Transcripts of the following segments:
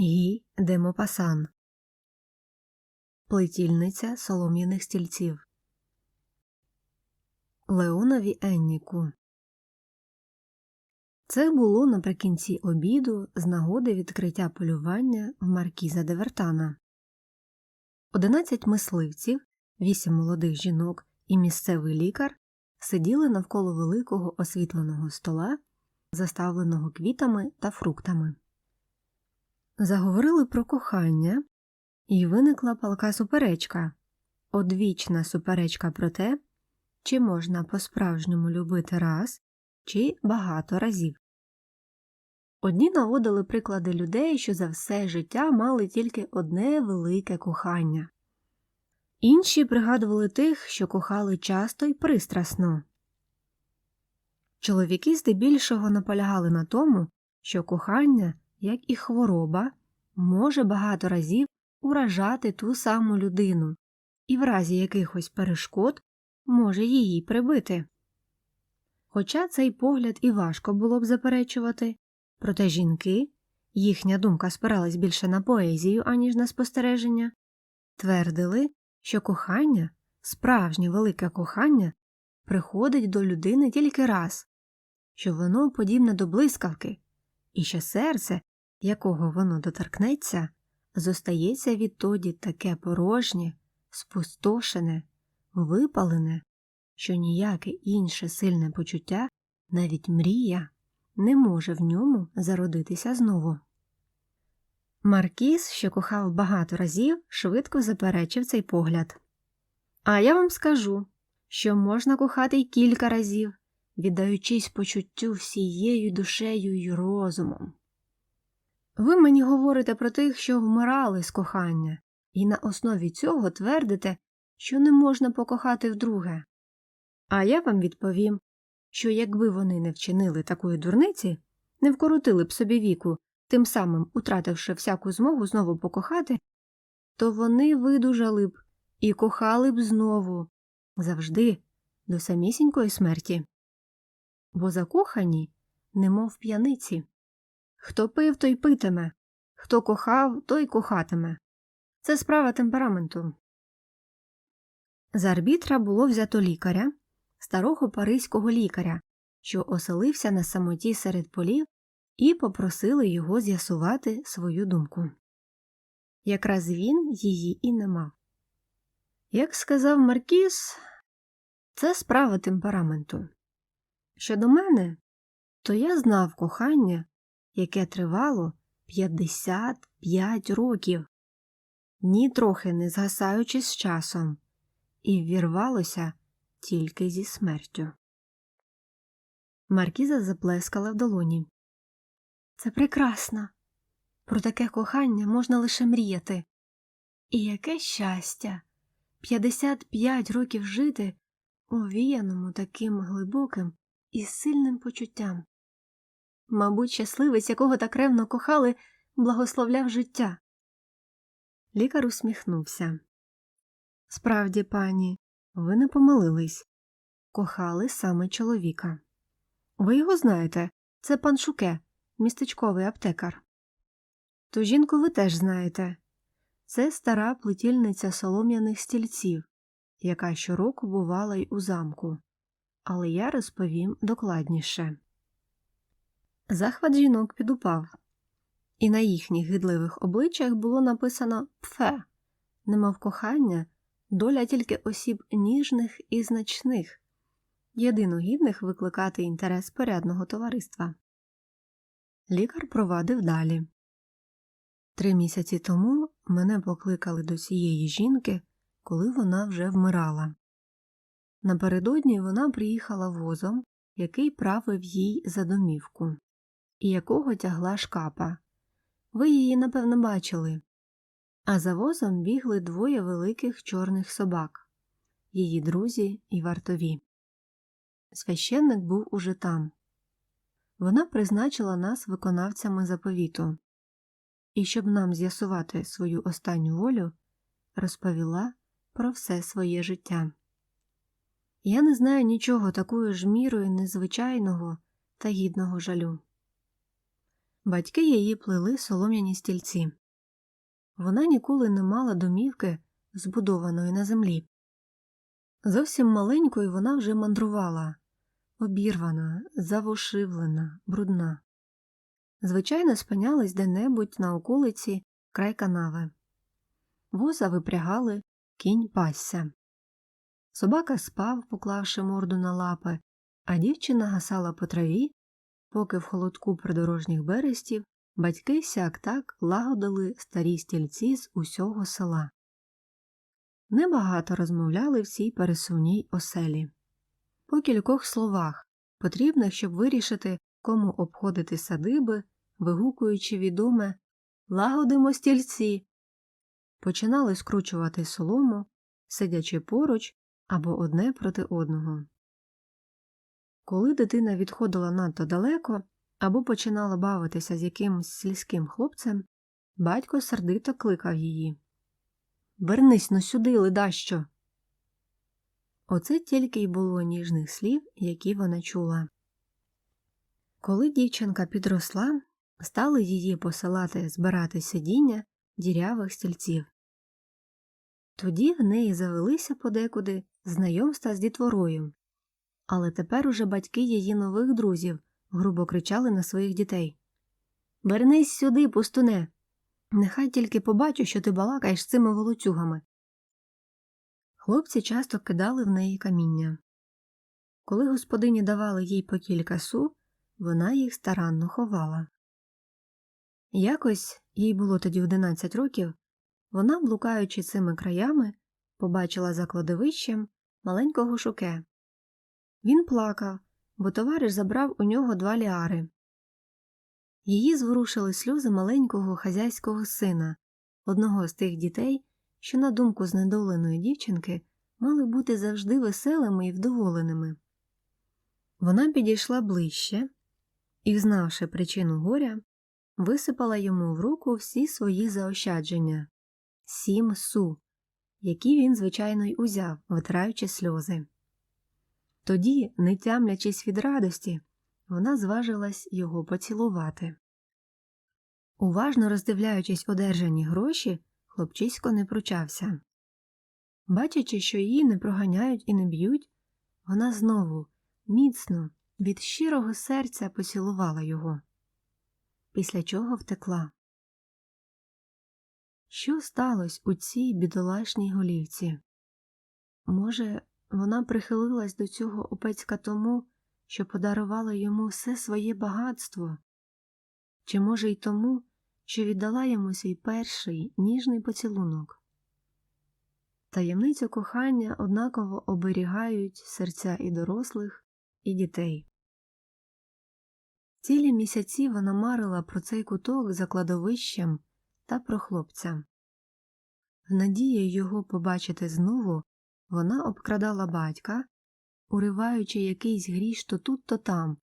Гі де Мопасан Плетільниця солом'яних стільців Леонові Енніку Це було наприкінці обіду з нагоди відкриття полювання в Маркіза де Вертана. Одинадцять мисливців, вісім молодих жінок і місцевий лікар сиділи навколо великого освітленого стола, заставленого квітами та фруктами. Заговорили про кохання, і виникла палка суперечка, одвічна суперечка про те, чи можна по-справжньому любити раз, чи багато разів. Одні наводили приклади людей, що за все життя мали тільки одне велике кохання, інші пригадували тих, що кохали часто й пристрасно. Чоловіки здебільшого наполягали на тому, що кохання, як і хвороба, може багато разів уражати ту саму людину і в разі якихось перешкод може її прибити. Хоча цей погляд і важко було б заперечувати, проте жінки, їхня думка спиралась більше на поезію, аніж на спостереження, твердили, що кохання, справжнє велике кохання, приходить до людини тільки раз, що воно подібне до блискавки, і що серце, якого воно доторкнеться, зостається відтоді таке порожнє, спустошене, випалене, що ніяке інше сильне почуття, навіть мрія, не може в ньому зародитися знову. Маркіз, що кохав багато разів, швидко заперечив цей погляд. А я вам скажу, що можна кохати й кілька разів, віддаючись почуттю всією душею й розумом. Ви мені говорите про тих, що вмирали з кохання, і на основі цього твердите, що не можна покохати вдруге. А я вам відповім, що якби вони не вчинили такої дурниці, не вкоротили б собі віку, тим самим утративши всяку змогу знову покохати, то вони видужали б і кохали б знову завжди до самісінької смерті. Бо закохані, немов п'яниці. Хто пив, той питиме, хто кохав, той кохатиме. Це справа темпераменту. З арбітра було взято лікаря, старого паризького лікаря, що оселився на самоті серед полів, і попросили його з'ясувати свою думку. Якраз він її і не мав. Як сказав Маркіс, це справа темпераменту. Щодо мене, то я знав кохання, яке тривало 55 років, ні трохи не згасаючи з часом, і ввірвалося тільки зі смертю. Маркіза заплескала в долоні. Це прекрасно. Про таке кохання можна лише мріяти. І яке щастя! 55 років жити овіяному таким глибоким і сильним почуттям. Мабуть, щасливець, якого так ревно кохали, благословляв життя. Лікар усміхнувся. Справді, пані, ви не помилились. Кохали саме чоловіка. Ви його знаєте, це пан Шуке, містечковий аптекар. Ту жінку ви теж знаєте. Це стара плетільниця солом'яних стільців, яка щороку бувала й у замку, але я розповім докладніше. Захват жінок підупав, і на їхніх гидливих обличчях було написано пфе, немов кохання, доля тільки осіб ніжних і значних, єдино гідних викликати інтерес порядного товариства. Лікар провадив далі. Три місяці тому мене покликали до цієї жінки, коли вона вже вмирала. Напередодні вона приїхала возом, який правив їй за домівку, і якого тягла шкапа. Ви її, напевно, бачили. А за возом бігли двоє великих чорних собак її друзі і вартові. Священник був уже там. Вона призначила нас виконавцями заповіту і, щоб нам з'ясувати свою останню волю, розповіла про все своє життя. Я не знаю нічого такою ж мірою незвичайного та гідного жалю. Батьки її плели солом'яні стільці. Вона ніколи не мала домівки, збудованої на землі. Зовсім маленькою вона вже мандрувала, обірвана, завошивлена, брудна. Звичайно, спинялись де-небудь на околиці край канави. Воза випрягали, кінь пасся. Собака спав, поклавши морду на лапи, а дівчина гасала по траві, поки в холодку придорожніх берестів батьки сяк так лагодили старі стільці з усього села. Небагато розмовляли в цій пересувній оселі. По кількох словах, потрібних, щоб вирішити, кому обходити садиби, вигукуючи відоме Лагодимо стільці. Починали скручувати солому, сидячи поруч або одне проти одного. Коли дитина відходила надто далеко або починала бавитися з якимось сільським хлопцем, батько сердито кликав її Вернись но сюди, ледащо. Оце тільки й було ніжних слів, які вона чула. Коли дівчинка підросла, стали її посилати збирати сидіння дірявих стільців. Тоді в неї завелися подекуди знайомства з дітворою, але тепер уже батьки її нових друзів грубо кричали на своїх дітей Вернись сюди, пустуне. Нехай тільки побачу, що ти балакаєш з цими волоцюгами. Хлопці часто кидали в неї каміння. Коли господині давали їй по кілька су, вона їх старанно ховала. Якось їй було тоді 11 років, вона, блукаючи цими краями, побачила за кладовищем маленького шуке. Він плакав, бо товариш забрав у нього два ліари. Її зворушили сльози маленького хазяйського сина, одного з тих дітей, що, на думку знедоленої дівчинки, мали бути завжди веселими і вдоволеними. Вона підійшла ближче і, знавши причину горя, висипала йому в руку всі свої заощадження сім су, які він, звичайно, й узяв, витираючи сльози. Тоді, не тямлячись від радості, вона зважилась його поцілувати. Уважно роздивляючись одержані гроші, хлопчисько не пручався. Бачачи, що її не проганяють і не б'ють, вона знову міцно, від щирого серця поцілувала його, після чого втекла. Що сталося у цій бідолашній голівці? Може, вона прихилилась до цього опецька тому, що подарувала йому все своє багатство, чи, може, й тому, що віддала йому свій перший ніжний поцілунок. Таємницю кохання однаково оберігають серця і дорослих, і дітей. Цілі місяці вона марила про цей куток за кладовищем та про хлопця. В надії його побачити знову, вона обкрадала батька, уриваючи якийсь гріш то тут, то там,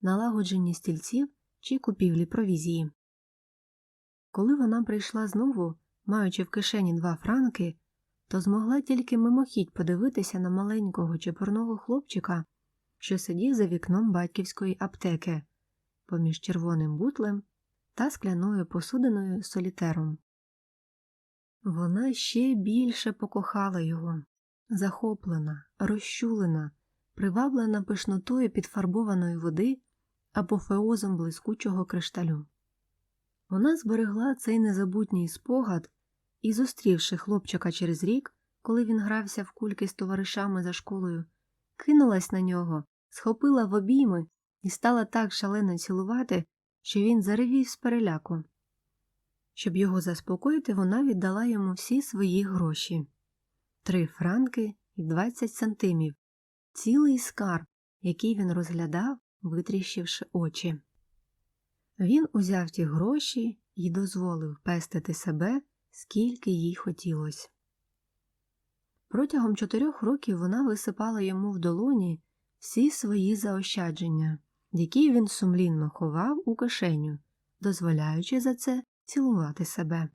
налагодженні стільців чи купівлі провізії. Коли вона прийшла знову, маючи в кишені два франки, то змогла тільки мимохідь подивитися на маленького чепурного хлопчика, що сидів за вікном батьківської аптеки, поміж червоним бутлем та скляною посудиною солітером. Вона ще більше покохала його, захоплена, розчулена, приваблена пишнотою підфарбованої води апофеозом блискучого кришталю. Вона зберегла цей незабутній спогад і, зустрівши хлопчика через рік, коли він грався в кульки з товаришами за школою, кинулась на нього, схопила в обійми і стала так шалено цілувати, що він заревів з переляку. Щоб його заспокоїти, вона віддала йому всі свої гроші три франки і двадцять сантимів, цілий скарб, який він розглядав, витріщивши очі. Він узяв ті гроші і дозволив пестити себе, скільки їй хотілося. Протягом чотирьох років вона висипала йому в долоні всі свої заощадження, які він сумлінно ховав у кишеню, дозволяючи за це цілувати себе.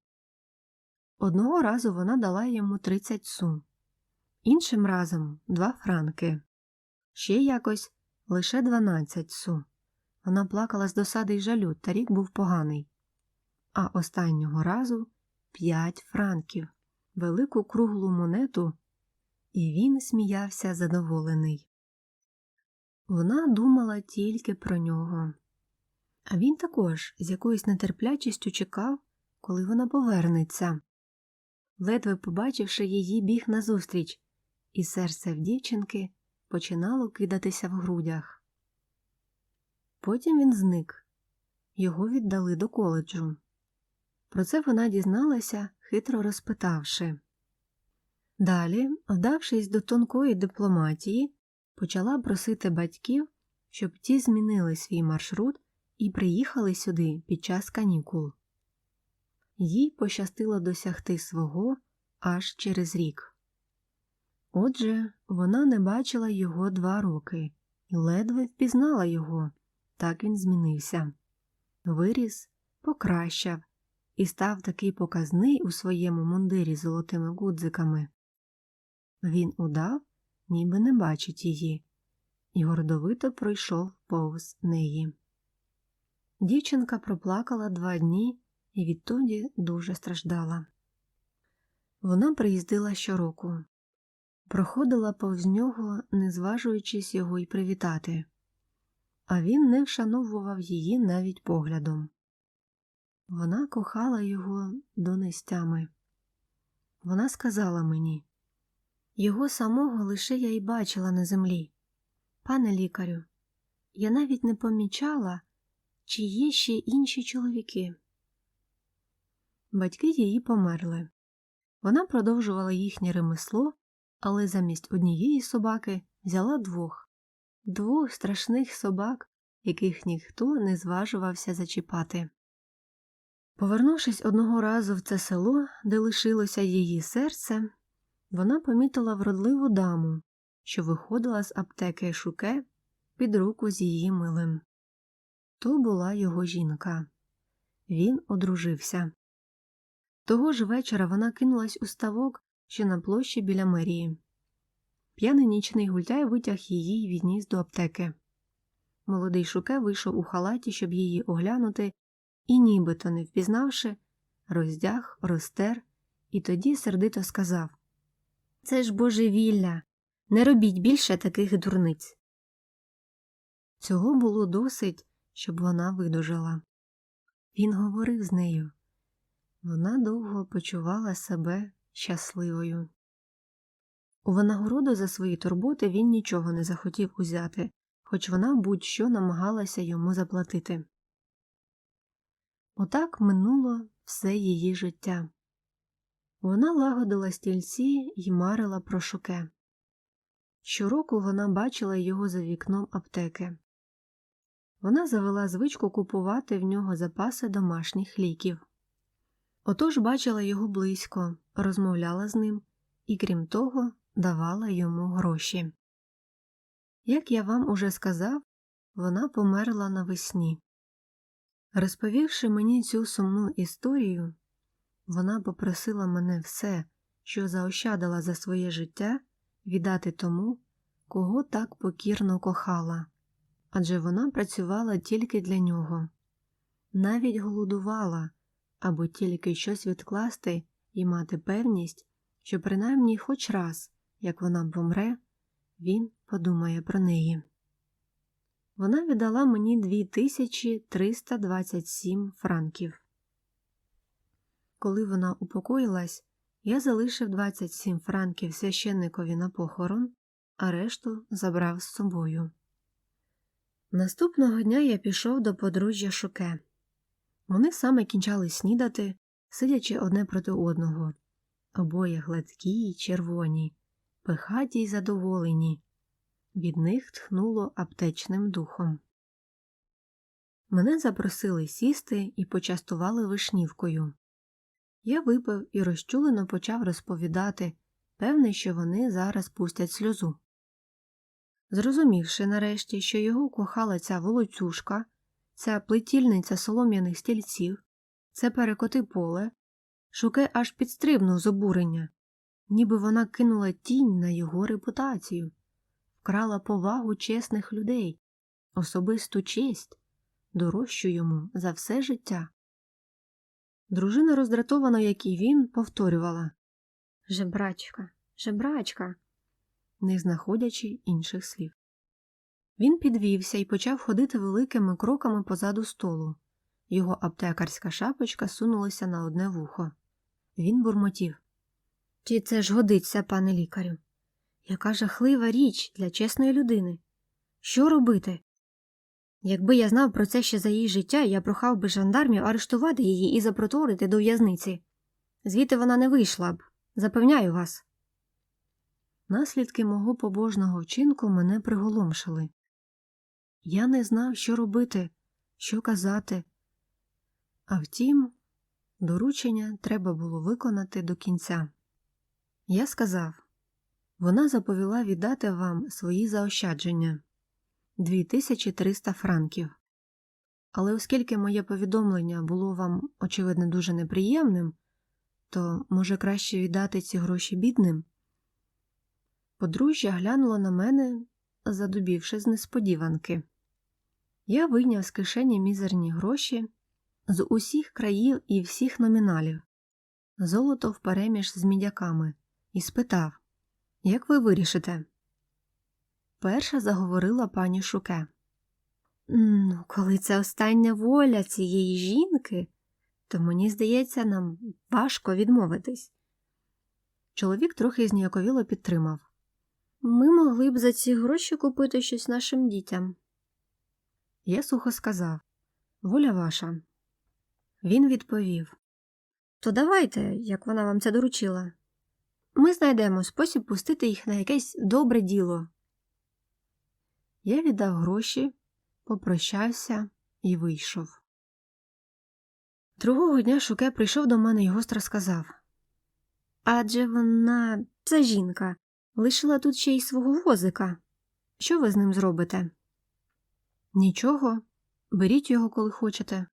Одного разу вона дала йому 30 су, іншим разом два франки, ще якось лише 12 су. вона плакала з досади й жалю, та рік був поганий. А останнього разу п'ять франків, велику круглу монету, і він сміявся задоволений. Вона думала тільки про нього. А він також з якоюсь нетерплячістю чекав, коли вона повернеться. Ледве побачивши її, біг назустріч, і серце в дівчинки починало кидатися в грудях. Потім він зник, його віддали до коледжу. Про це вона дізналася, хитро розпитавши. Далі, вдавшись до тонкої дипломатії, почала просити батьків, щоб ті змінили свій маршрут і приїхали сюди під час канікул. Їй пощастило досягти свого аж через рік. Отже, вона не бачила його два роки і ледве впізнала його, так він змінився. Виріс, покращав і став такий показний у своєму мундирі з золотими гудзиками. Він удав, ніби не бачить її, і гордовито пройшов повз неї. Дівчинка проплакала два дні і відтоді дуже страждала. Вона приїздила щороку, проходила повз нього, не зважуючись його й привітати, а він не вшановував її навіть поглядом. Вона кохала його донестями. Вона сказала мені його самого лише я й бачила на землі. Пане лікарю, я навіть не помічала, чи є ще інші чоловіки. Батьки її померли. Вона продовжувала їхнє ремесло, але замість однієї собаки взяла двох двох страшних собак, яких ніхто не зважувався зачіпати. Повернувшись одного разу в це село, де лишилося її серце, вона помітила вродливу даму, що виходила з аптеки Шуке під руку з її милим. То була його жінка. Він одружився. Того ж вечора вона кинулась у ставок, що на площі біля мерії. П'яний нічний гультяй витяг її й відніс до аптеки. Молодий шуке вийшов у халаті, щоб її оглянути, і, нібито не впізнавши, роздяг, розтер, і тоді сердито сказав Це ж божевілля, не робіть більше таких дурниць. Цього було досить, щоб вона видужала. Він говорив з нею. Вона довго почувала себе щасливою. У винагороду за свої турботи він нічого не захотів узяти, хоч вона будь-що намагалася йому заплатити. Отак минуло все її життя. Вона лагодила стільці й марила про шуке. Щороку вона бачила його за вікном аптеки. Вона завела звичку купувати в нього запаси домашніх ліків. Отож бачила його близько, розмовляла з ним і, крім того, давала йому гроші. Як я вам уже сказав, вона померла навесні. Розповівши мені цю сумну історію, вона попросила мене все, що заощадила за своє життя, віддати тому, кого так покірно кохала, адже вона працювала тільки для нього, навіть голодувала, або тільки щось відкласти і мати певність, що принаймні хоч раз, як вона помре, він подумає про неї. Вона віддала мені 2327 франків. Коли вона упокоїлась, я залишив 27 франків священникові на похорон, а решту забрав з собою. Наступного дня я пішов до подружжя Шуке. Вони саме кінчали снідати, сидячи одне проти одного, обоє гладкі й червоні, пихаті й задоволені. Від них тхнуло аптечним духом. Мене запросили сісти і почастували вишнівкою. Я випив і розчулено почав розповідати, певний, що вони зараз пустять сльозу. Зрозумівши нарешті, що його кохала ця волоцюжка, ця плетільниця солом'яних стільців, це перекоти поле, шуке аж підстрибнув з обурення, ніби вона кинула тінь на його репутацію, вкрала повагу чесних людей, особисту честь, дорожчу йому за все життя. Дружина, роздратована, як і він, повторювала. Жебрачка, жебрачка, не знаходячи інших слів. Він підвівся і почав ходити великими кроками позаду столу. Його аптекарська шапочка сунулася на одне вухо. Він бурмотів. Чи це ж годиться, пане лікарю? Яка жахлива річ для чесної людини. Що робити? Якби я знав про це ще за її життя, я прохав би жандармів арештувати її і запроторити до в'язниці. Звідти вона не вийшла б, запевняю вас. Наслідки мого побожного вчинку мене приголомшили. Я не знав, що робити, що казати. А втім, доручення треба було виконати до кінця. Я сказав вона заповіла віддати вам свої заощадження 2300 франків. Але оскільки моє повідомлення було вам, очевидно, дуже неприємним, то може краще віддати ці гроші бідним. Подружжя глянуло на мене, задубівши з несподіванки. Я вийняв з кишені мізерні гроші з усіх країв і всіх номіналів, золото впереміж з мідяками, і спитав Як ви вирішите? Перша заговорила пані Шуке. Ну, коли це остання воля цієї жінки, то мені здається, нам важко відмовитись. Чоловік трохи зніяковіло підтримав. Ми могли б за ці гроші купити щось нашим дітям. Я сухо сказав Воля ваша. Він відповів То давайте, як вона вам це доручила. Ми знайдемо спосіб пустити їх на якесь добре діло. Я віддав гроші, попрощався і вийшов. Другого дня Шуке прийшов до мене і гостро сказав Адже вона, ця жінка, лишила тут ще й свого возика. Що ви з ним зробите? Нічого, беріть його, коли хочете.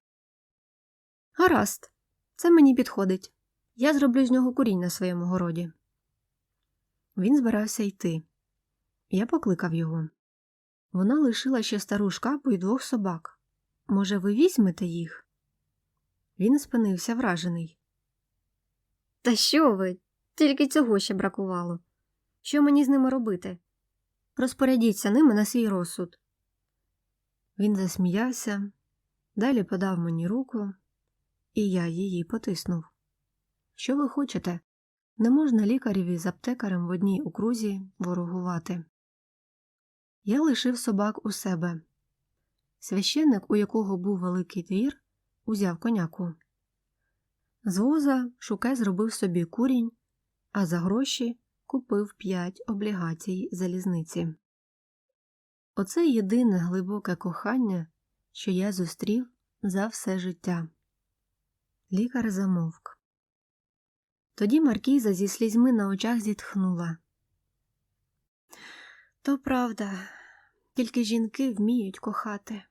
Гаразд, це мені підходить. Я зроблю з нього курінь на своєму городі. Він збирався йти. Я покликав його. Вона лишила ще стару шкапу і двох собак. Може, ви візьмете їх? Він спинився вражений. Та що ви? Тільки цього ще бракувало. Що мені з ними робити? Розпорядіться ними на свій розсуд. Він засміявся, далі подав мені руку, і я її потиснув. Що ви хочете? Не можна лікареві з аптекарем в одній окрузі ворогувати. Я лишив собак у себе. Священник, у якого був великий двір, узяв коняку. З воза Шуке зробив собі курінь, а за гроші купив п'ять облігацій залізниці. Оце єдине глибоке кохання, що я зустрів за все життя. Лікар замовк. Тоді Маркіза зі слізьми на очах зітхнула. То правда, тільки жінки вміють кохати.